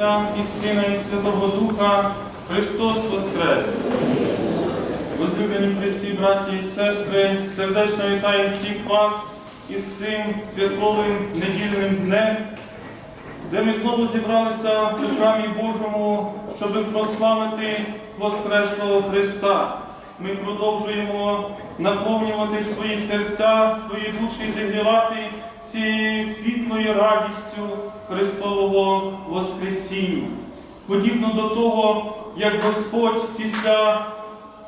І Сина, і Святого Духа, Христос Воскрес! Возлюблені Христі, браті і сестри, сердечно вітаю всіх вас із цим святковим недільним днем, де ми знову зібралися у храмі Божому, щоб прославити Воскреслого Христа. Ми продовжуємо наповнювати свої серця, свої душі, зігрівати цією світлою радістю Христового Воскресіння. Подібно до того, як Господь після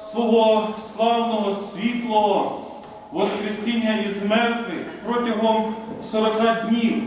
свого славного світлого Воскресіння із мертвих протягом 40 днів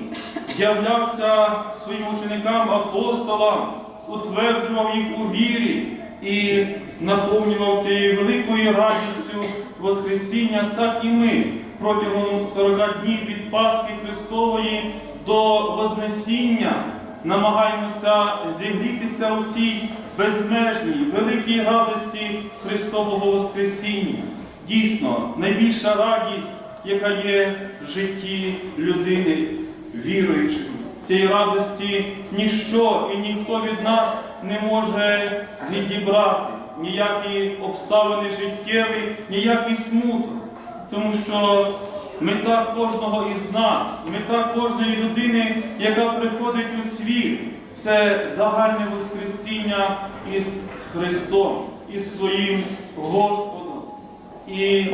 являвся своїм ученикам апостолам, утверджував їх у вірі і наповнював цією великою радістю Воскресіння, так і ми протягом 40 днів від Пасхи Христової до Вознесіння намагаємося зігрітися у цій безмежній, великій радості Христового Воскресіння. Дійсно, найбільша радість, яка є в житті людини віруючої. Цієї радості ніщо і ніхто від нас не може відібрати ніякі обставини життєві, ніякий смуток. Тому що мета кожного із нас, мета кожної людини, яка приходить у світ, це загальне Воскресіння із Христом, із своїм Господом. І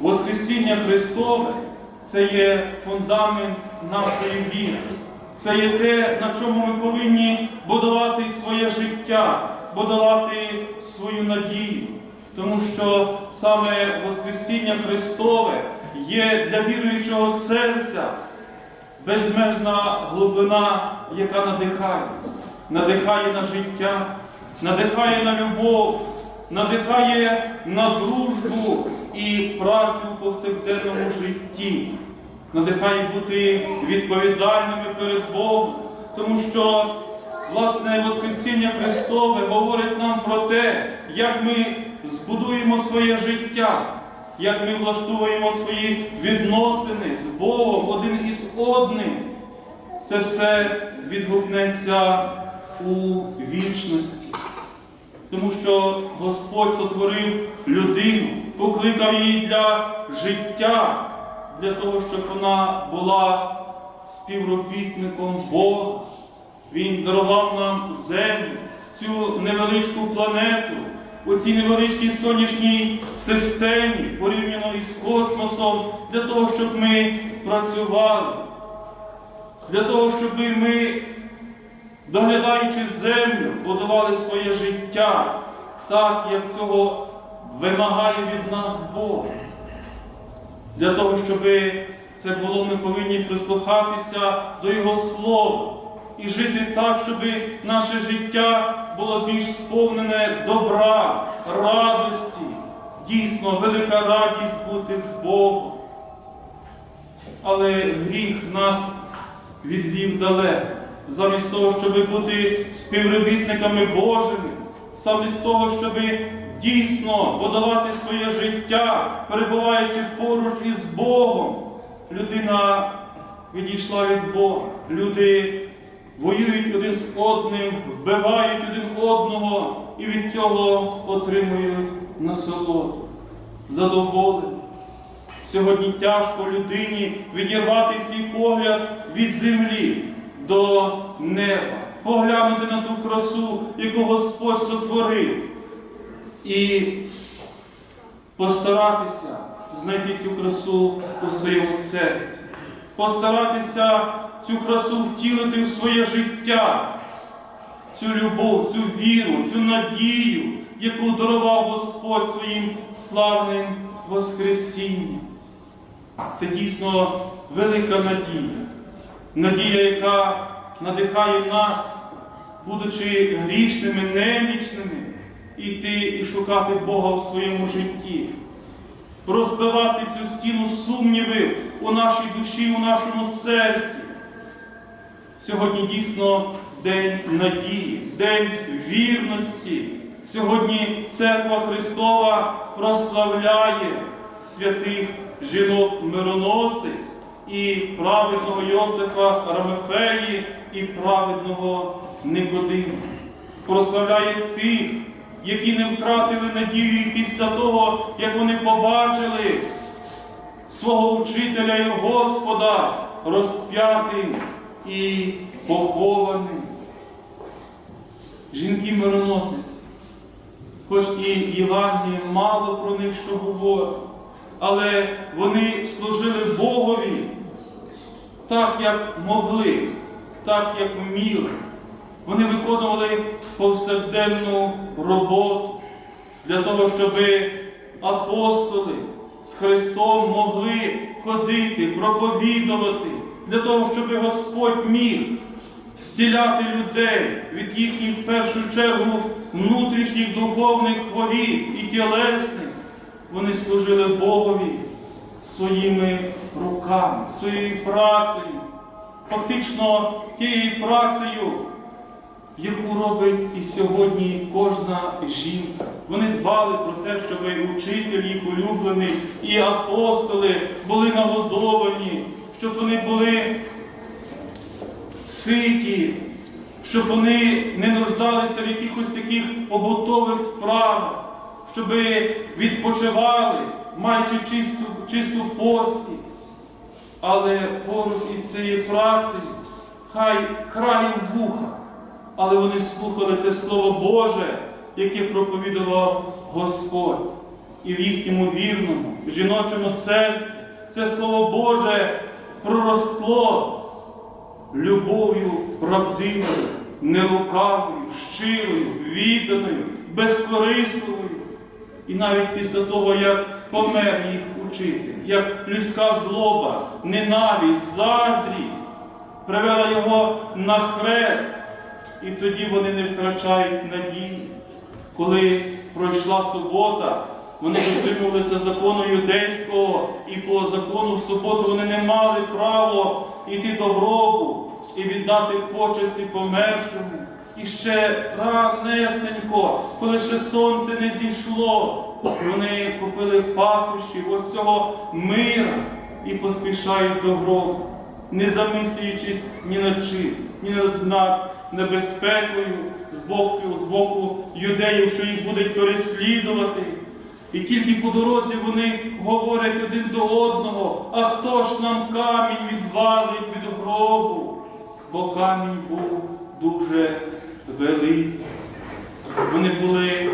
Воскресіння Христове це є фундамент нашої віри. Це є те, на чому ми повинні будувати своє життя, будувати свою надію. Тому що саме Воскресіння Христове є для віруючого серця безмежна глибина, яка надихає, надихає на життя, надихає на любов, надихає на дружбу і працю в повсякденному житті, надихає бути відповідальними перед Богом, тому що власне Воскресіння Христове говорить нам про те, як ми збудуємо своє життя, як ми влаштуємо свої відносини з Богом один із одним. Це все відгукнеться у вічності. Тому що Господь сотворив людину, покликав її для життя, для того, щоб вона була співробітником Бога. Він дарував нам землю, цю невеличку планету, у цій невеличкій сонячній системі, порівняно із космосом, для того, щоб ми працювали, для того, щоб ми, доглядаючи землю, будували своє життя так, як цього вимагає від нас Бог. Для того, щоб це було, ми повинні прислухатися до Його Слова і жити так, щоб наше життя було більш сповнене добра, радості. Дійсно, велика радість бути з Богом. Але гріх нас відвів далеко, замість того, щоб бути співробітниками Божими, замість того, щоб дійсно будувати своє життя, перебуваючи поруч із Богом, людина відійшла від Бога. Люди воюють один з одним, вбивають один одного і від цього отримують насолоду, задоволення. Сьогодні тяжко людині відірвати свій погляд від землі до неба, поглянути на ту красу, яку Господь сотворив, і постаратися знайти цю красу у своєму серці, постаратися цю красу втілити в своє життя, цю любов, цю віру, цю надію, яку дарував Господь своїм славним Воскресінням. Це дійсно велика надія. Надія, яка надихає нас, будучи грішними, немічними, йти і шукати Бога в своєму житті, розбивати цю стіну сумнівів у нашій душі, у нашому серці. Сьогодні дійсно день надії, день вірності. Сьогодні Церква Христова прославляє святих жінок мироносець і праведного Йосифа з і праведного Никодима. Прославляє тих, які не втратили надію після того, як вони побачили свого учителя і Господа розп'ятим і похованим. Жінки мироносиці, хоч і Євангеліє мало про них що говорить, але вони служили Богові так, як могли, так, як вміли. Вони виконували повсякденну роботу для того, щоб апостоли з Христом могли ходити, проповідувати, для того, щоб Господь міг зціляти людей від їхніх в першу чергу внутрішніх духовних хворіб і тілесних. Вони служили Богові своїми руками, своєю працею, фактично тією працею, яку робить і сьогодні кожна жінка. Вони дбали про те, щоб учитель їх улюблений і апостоли були нагодовані, щоб вони були ситі, щоб вони не нуждалися в якихось таких побутових справах, щоб відпочивали, маючи чисту, чисту пості. Але поруч із цією працею хай краєм вуха, але вони слухали те Слово Боже, яке проповідував Господь. І в їхньому вірному, жіночому серці це Слово Боже проросло любов'ю правдивою, нелукавою, щирою, відданою, безкорисливою. І навіть після того, як помер їх учитель, як людська злоба, ненависть, заздрість привела його на хрест, і тоді вони не втрачають надії. Коли пройшла субота, вони дотримувалися закону юдейського, і по закону в суботу вони не мали права йти до гробу і віддати почесті помершому. І ще ранесенько, коли ще сонце не зійшло, вони купили пахощі ось цього мира і поспішають до гробу, не замислюючись ні над чим, ні над небезпекою з боку, з боку юдеїв, що їх будуть переслідувати. І тільки по дорозі вони говорять один до одного, а хто ж нам камінь відвалить від гробу? Бо камінь був дуже великий. Вони були,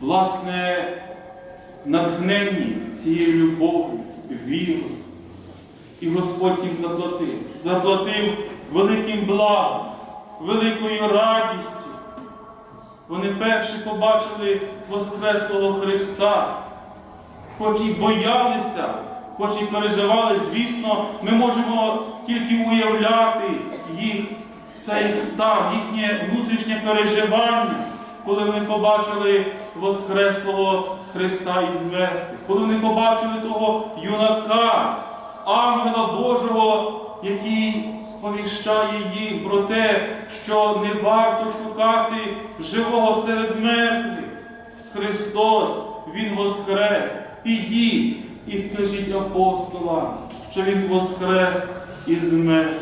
власне, натхненні цією любов'ю, вірою. І Господь їм заплатив. Заплатив великим благом, великою радістю. Вони перші побачили Воскреслого Христа, хоч і боялися, хоч і переживали, звісно, ми можемо тільки уявляти їх цей стан, їхнє внутрішнє переживання, коли вони побачили Воскреслого Христа із мертвих, коли вони побачили того юнака, ангела Божого, який сповіщає їм про те, що не варто шукати живого серед мертвих. Христос, Він воскрес. Підіть і скажіть апостолам, що Він воскрес із мертвих.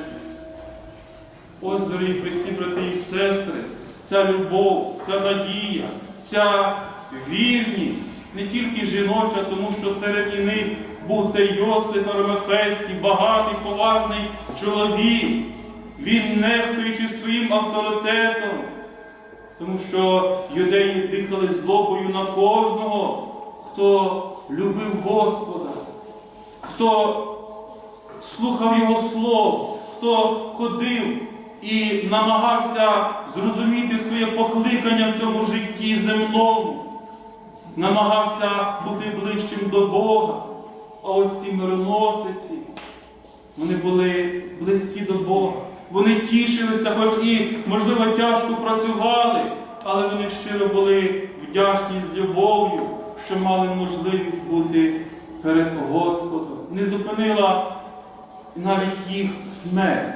Ось, дорогі присі, брати і сестри, ця любов, ця надія, ця вірність не тільки жіноча, тому що серед них був цей Йосиф Аромефейський, багатий, поважний чоловік. Він нехтуючи своїм авторитетом, тому що юдеї дихали злобою на кожного, хто любив Господа, хто слухав Його слово, хто ходив і намагався зрозуміти своє покликання в цьому житті земному, намагався бути ближчим до Бога. А ось ці мироносиці, вони були близькі до Бога. Вони тішилися, хоч і, можливо, тяжко працювали, але вони щиро були вдячні з любов'ю, що мали можливість бути перед Господом. Не зупинила навіть їх смерть.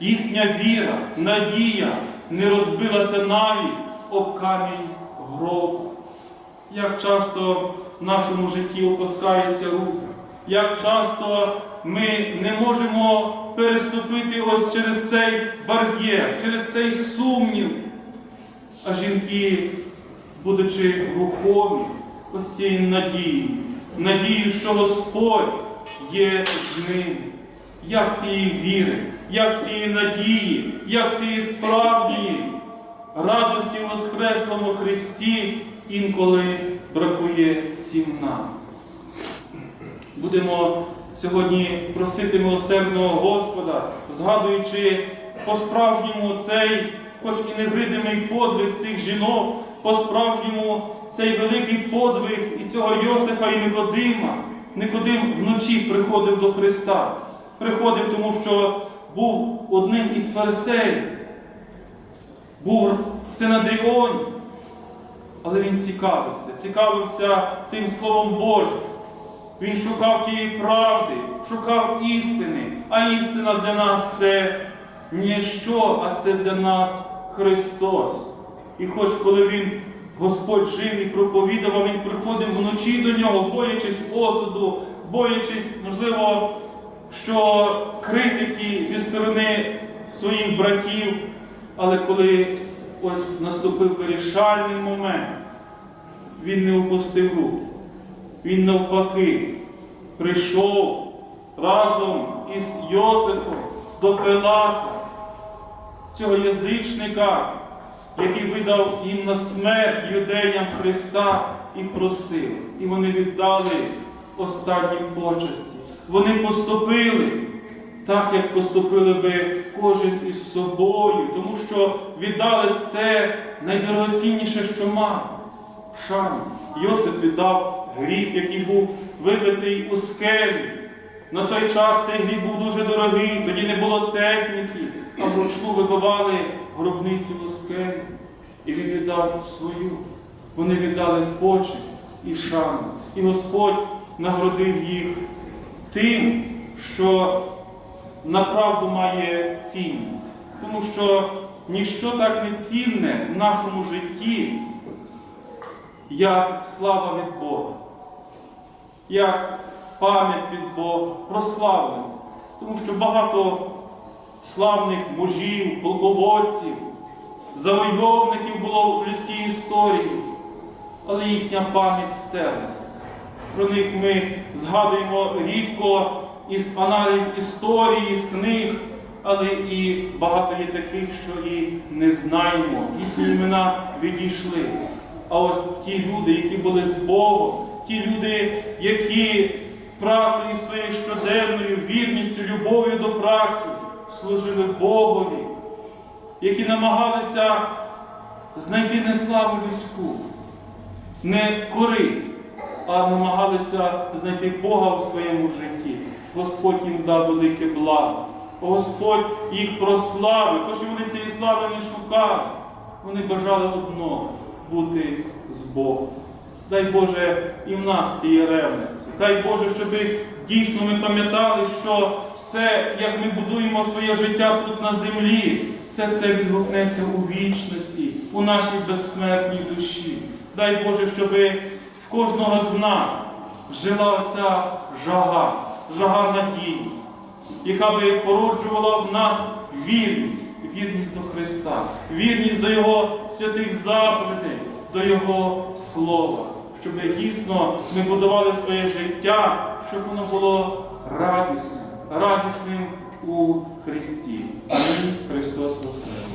Їхня віра, надія не розбилася навіть об камінь гробу. Як часто в нашому житті опускається рука, як часто ми не можемо переступити ось через цей бар'єр, через цей сумнів. А жінки, будучи рухомі, ось цією надією, надією, що Господь є з ними. Як цієї віри, як цієї надії, як цієї справжньої радості Воскреслому Христі інколи бракує всім нам. Будемо сьогодні просити милосердного Господа, згадуючи по-справжньому цей, хоч і невидимий подвиг цих жінок, по-справжньому цей великий подвиг і цього Йосифа і Никодима. Никодим вночі приходив до Христа. Приходив, тому що був одним із фарисеїв, був синадріон, але він цікавився, цікавився тим Словом Божим. Він шукав тієї правди, шукав істини, а істина для нас це не що, а це для нас Христос. І хоч коли він, Господь жив і проповідував, він приходив вночі до нього, боячись осуду, боячись, можливо, що критики зі сторони своїх братів, але коли ось наступив вирішальний момент, він не опустив рук. Він навпаки прийшов разом із Йосифом до Пилата, цього язичника, який видав їм на смерть юдеям Христа і просив. І вони віддали останні почесті. Вони поступили так, як поступили би кожен із собою, тому що віддали те найдорогоцінніше, що мав шану. Йосиф віддав гріб, який був вибитий у скелі. На той час цей гріб був дуже дорогий, тоді не було техніки, а вручну вибивали гробницю у скелі. І він віддав свою. Вони віддали почесть і шану. І Господь нагородив їх тим, що направду має цінність. Тому що ніщо так не цінне в нашому житті, як слава від Бога, як пам'ять від Бога, прославлення. Тому що багато славних мужів, полководців, завойовників було в людській історії, але їхня пам'ять стерлася. Про них ми згадуємо рідко із аналів історії, з книг, але і багато є таких, що і не знаємо. Їхні імена відійшли. А ось ті люди, які були з Богом, ті люди, які працею своєю щоденною, вірністю, любов'ю до праці служили Богові, які намагалися знайти не славу людську, не користь, а намагалися знайти Бога в своєму житті. Господь їм дав велике благо. Господь їх прославив, хоч і вони цієї слави не шукали. Вони бажали одного бути з Богом. Дай Боже і в нас цієї ревності. Дай Боже, щоб дійсно ми пам'ятали, що все, як ми будуємо своє життя тут на землі, все це відгукнеться у вічності, у нашій безсмертній душі. Дай Боже, щоб в кожного з нас жила ця жага, жага надії, яка би породжувала в нас вірність, вірність до Христа, вірність до Його святих заповідей, до Його Слова, щоб дійсно ми будували своє життя, щоб воно було радісним, радісним у Христі. Амінь. Христос Воскрес!